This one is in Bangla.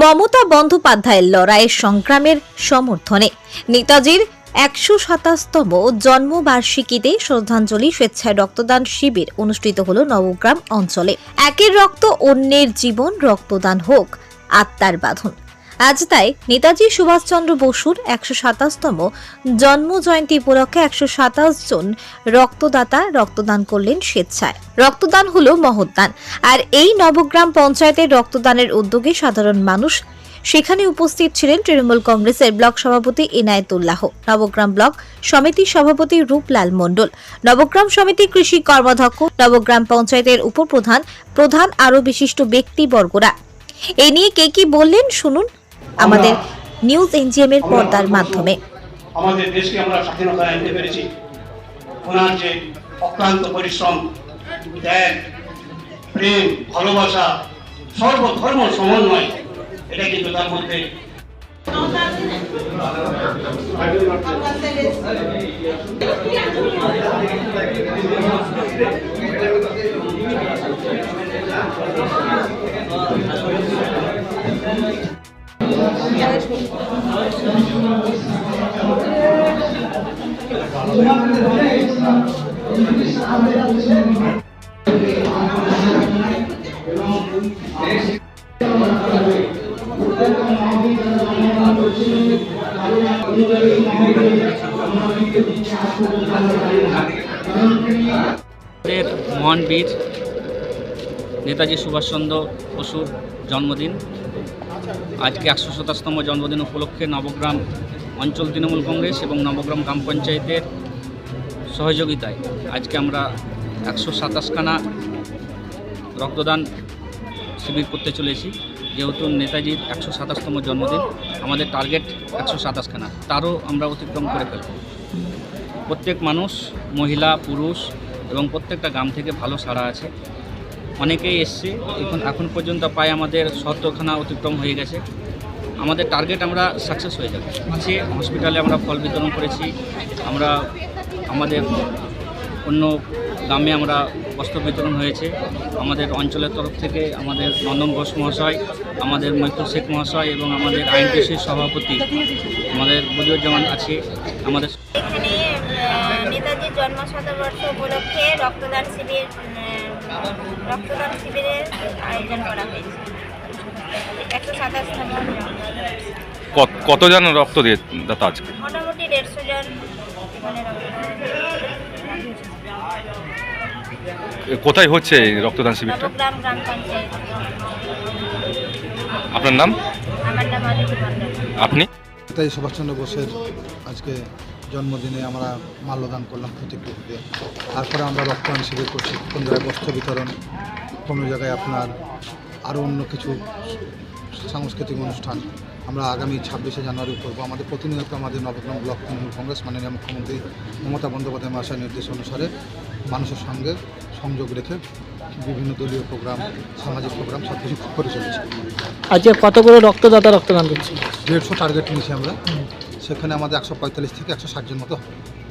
মমতা বন্দ্যোপাধ্যায়ের লড়াইয়ের সংগ্রামের সমর্থনে নেতাজির একশো সাতাশতম জন্মবার্ষিকীতে শ্রদ্ধাঞ্জলি, স্বেচ্ছায় রক্তদান শিবির অনুষ্ঠিত হল নবগ্রাম অঞ্চলে। একের রক্ত, অন্যের জীবন রক্তদান হোক, আত্মার বাঁধন। আজ তাই নেতাজি সুভাষচন্দ্র বসুর একশো সাতাশতম জন্ম জয়ন্তী উপলক্ষে একশো সাতাশ জন রক্তদাতা রক্তদান করলেন স্বেচ্ছায়। রক্তদান হলো মহৎদান। আর এই নবগ্রাম পঞ্চায়েতের রক্তদানের উদ্যোগে সাধারণ মানুষ সেখানে উপস্থিত ছিলেন তৃণমূল কংগ্রেসের ব্লক সভাপতি ইনায়েতুল্লাহ নবগ্রাম ব্লক সমিতির সভাপতি রূপলাল মণ্ডল, নবগ্রাম সমিতি কৃষি কর্মাধ্যক্ষ, নবগ্রাম পঞ্চায়েতের উপপ্রধান, প্রধান আরও বিশিষ্ট ব্যক্তিবর্গরা। এ নিয়ে কে কি বললেন শুনুন। আমাদের নিউজ এনজিএম এর পর্দার মাধ্যমে। আমাদের দেশকে আমরা স্বাধীনতা আনতে পেরেছি। ওনার যে অক্লান্ত পরিশ্রম ত্যাগ প্রেম ভালোবাসা সর্বধর্ম সমন্বয় এটা কিন্তু তার মধ্যে আমাদের মহান বীর নেতাজি সুভাষচন্দ্র বসুর জন্মদিন। আজকে একশো সাতাশতম জন্মদিন উপলক্ষে নবগ্রাম অঞ্চল তৃণমূল কংগ্রেস এবং নবগ্রাম গ্রাম পঞ্চায়েতের সহযোগিতায় আজকে আমরা একশো সাতাশখানা রক্তদান শিবির করতে চলেছি। যেহেতু নেতাজির একশো সাতাশতম জন্মদিন, আমাদের টার্গেট একশো সাতাশখানা। তারও আমরা অতিক্রম করে ফেলব। প্রত্যেক মানুষ, মহিলা, পুরুষ এবং প্রত্যেকটা গ্রাম থেকে ভালো সাড়া আছে। অনেকেই এসছে। এখন এখন পর্যন্ত প্রায় আমাদের সত্তরখানা অতিক্রম হয়ে গেছে। আমাদের টার্গেট আমরা সাকসেস হয়ে যাবে। আছে হসপিটালে আমরা ফল বিতরণ করেছি। আমরা আমাদের অন্য গ্রামে আমরা বস্ত্র বিতরণ হয়েছে। আমাদের অঞ্চলের তরফ থেকে আমাদের নন্দন ঘোষ মহাশয়, আমাদের মৈত্র শেখ মহাশয় এবং আমাদের আইনটিসির সভাপতি আমাদের বদিউজ্জামান আছে আমাদের জন্ম শতবর্ষ উপলক্ষে রক্তদান শিবির রক্তদান শিবিরের আয়োজন করা হয়েছে। একশো কত- কতজন রক্ত দিয়ে দাতা আজকে? মোটামুটি দেড়শো জন এ কোথায় হচ্ছে এই রক্তদান শিবিরটা? আপনার নাম? আপনি? সুভাষচন্দ্র বোসের আজকে জন্মদিনে আমরা মাল্যদান করলাম প্রতিকৃতিতে তারপরে আমরা রক্তদান শিবির করছি কোন জায়গায় বস্ত্র বিতরণ। কোনো জায়গায় আপনার আরও অন্য কিছু সাংস্কৃতিক অনুষ্ঠান আমরা আগামী ছাব্বিশে জানুয়ারি করব। আমাদের প্রতিনিয়ত আমাদের নবগ্রাম ব্লক তৃণমূল কংগ্রেস মাননীয় মুখ্যমন্ত্রী মমতা বন্দ্যোপাধ্যায় মহাশয়ের নির্দেশ অনুসারে মানুষের সঙ্গে সংযোগ রেখে বিভিন্ন দলীয় প্রোগ্রাম সামাজিক প্রোগ্রাম সব কিছু করে চলেছে। আজকে কত করে রক্তদাতা রক্তদান করছে? দেড়শো টার্গেট নিয়েছি আমরা। সেখানে আমাদের একশো পঁয়তাল্লিশ থেকে একশো ষাট জন মতো হবে।